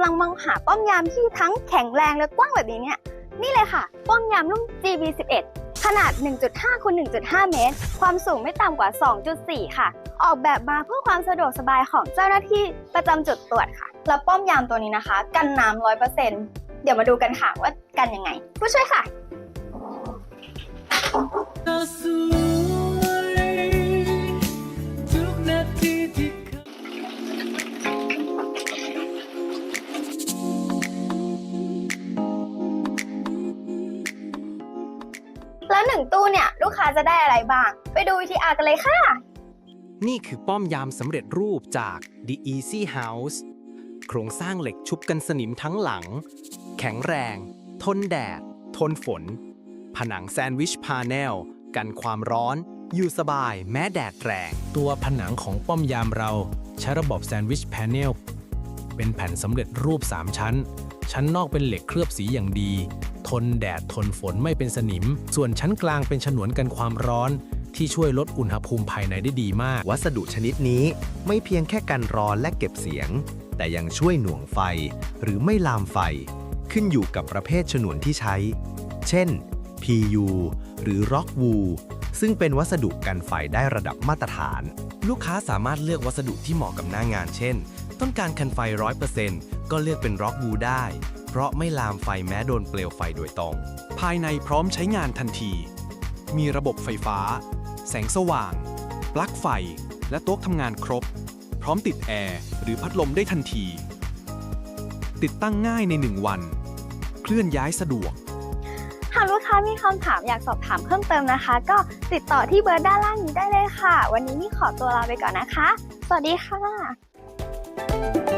ำลังมองหาป้อมยามที่ทั้งแข็งแรงและกว้างแบบนี้เนี่ย นี่เลยค่ะ ป้อมยามรุ่น GB11 ขนาด 1.5คูณ1.5 เมตร ความสูงไม่ต่ำกว่า 2.4 ค่ะ ออกแบบมาเพื่อความสะดวกสบายของเจ้าหน้าที่ประจำจุดตรวจค่ะ และป้อมยามตัวนี้นะคะ กันน้ำร้อยเปอร์เซ็นต์เดี๋ยวมาดูกันค่ะว่ากันยังไง ผู้ช่วยค่ะ แล้วหนึ่งตู้เนี่ย ลูกค้าจะได้อะไรบ้าง ไปดูวิธีอาร์กันเลยค่ะ นี่คือป้อมยามสำเร็จรูปจาก The Easy House โครงสร้างเหล็กชุบกันสนิมทั้งหลัง แข็งแรง ทนแดด ทนฝน ผนังแซนด์วิชพาเนลกันความร้อน อยู่สบายแม้แดดแรง ตัวผนังของป้อมยามเราใช้ระบบแซนด์วิชแพนเนลเป็นแผ่นสำเร็จรูป 3 ชั้น ชั้นนอกเป็นเหล็กเคลือบสีอย่างดี ทนแดดทนฝนไม่เป็นสนิม ส่วนชั้นกลางเป็นฉนวนกันความร้อน ที่ช่วยลดอุณหภูมิภายในได้ดีมาก วัสดุชนิดนี้ไม่เพียงแค่กันร้อนและเก็บเสียง แต่ยังช่วยหน่วงไฟ หรือไม่ลามไฟ ขึ้นอยู่กับประเภทฉนวนที่ใช้ เช่น PU หรือ Rock Wool ซึ่งเป็นวัสดุกันไฟได้ระดับมาตรฐาน ลูกค้าสามารถเลือกวัสดุที่เหมาะกับหน้างาน เช่น ต้องการคันไฟ 100%ก็เลือกเป็นร็อกบูได้ เพราะไม่ลามไฟแม้โดนเปลวไฟโดยตรง ภายในพร้อมใช้งานทันที มีระบบไฟฟ้า แสงสว่าง ปลั๊กไฟ และโต๊ะทำงานครบ พร้อมติดแอร์หรือพัดลมได้ทันที ติดตั้งง่ายใน 1 วัน เคลื่อนย้ายสะดวก หากลูกค้ามีคำถามอยากสอบถามเพิ่มเติมนะคะ ก็ติดต่อที่เบอร์ด้านล่างนี้ได้เลยค่ะ วันนี้นี่ขอตัวลาไปก่อนนะคะ สวัสดีค่ะ